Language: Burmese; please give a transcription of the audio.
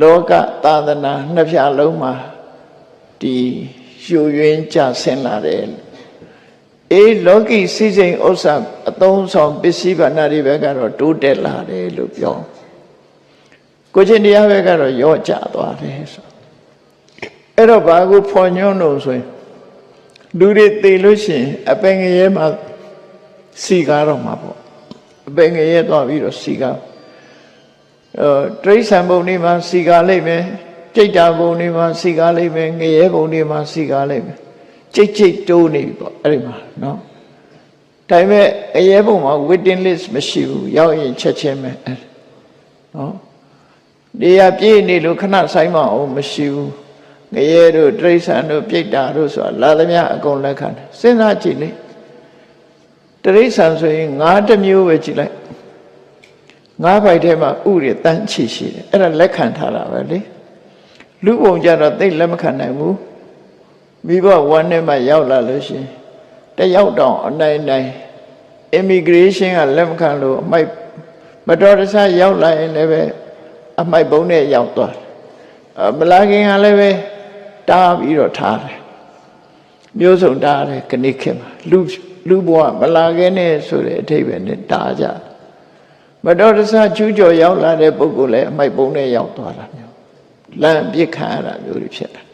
လောကသာသနာနှစ်ဖြာလုံးမှာဒီယူရင်းကြဆင်းလာတယ်အေးလောကီစည်းစိမ်ဥစ္စာအသုံးဆောင်ပစ္စည်းဘာနာတွေဘက်ကတော့တိုးတက်လာတယ်လို့ပြောကိုချင်းတရားဘက်ကတော့ရော့ကျသွားတယ်ဆိုအဲ့တော့ဘာကိုဖော်ညွှန်းလို့ဆိုရင်လူတွေသေလို့ရှိရင်အပင်ငရဲမှာစီကားတော့မှာပေါ့အပင်ငရဲသွားပြီးတော့စီကားအဲ တရိษံဘုံတွေမှာစီကားလိုက်မယ်ကြိတ်တာဘုံတွေမှာစီကားလိုက်မယ်ငရဲဘုံတွေမှာစီကားလိုက်မယ်ကြိတ်ကြိတ်တိုးနေပြီပေါ့အဲ့ဒီမှာနော်ဒါပေမဲ့အရဲဘုံမှာ waiting list မရှိဘူးရောက်ရင်ချက်ချင်းပဲအဲ့နော်နေရာပြည့်နေလို့ခဏဆိုင်မအောင်မရှိဘူးငရဲတို့တိရစ္ဆာန်တို့ပြိတ္တာတို့ဆိုတာလာသမျှအကုန်လက်ခံစဉ်းစားကြည့်လေတိရစ္ဆာန်ဆိုရင်၅တမျိုးပဲကြည့်လိုက် ငါးပိုက်ထဲမှာဥရတန်းချီရှိတယ်အဲ့ဒါလက်ခံထားတာပဲလေလူပုံကြတော့သိလက်မခံနိုင်ဘူးမိဘဝမ်းထဲမှာရောက်လာလို့ရှိရင်တယောက်တောင်အနိုင်နိုင် immigration ကလက်မခံလို့အမိုက်မတော်တဆရောက်လာရင်လည်းပဲအမိုက်ပုံးနဲ့ရောက်သွားတယ်အမလာခင်ကလည်းပဲတားပြီးတော့ထားတယ်မျိုးစုံတားတယ်ခဏခေတ်မှာလူလူဘဝမလာခင်နဲ့ဆိုတဲ့အထိပ္ပယ်နဲ့တားကြတယ် မတော်တဆကျူးကျော်ရောက်လာတဲ့ပုဂ္ဂိုလ်လည်းအမိုက်ပုံးနဲ့ရောက်သွားတာမျိုးလမ်းပြစ်ခံရတာမျိုးတွေဖြစ်တယ်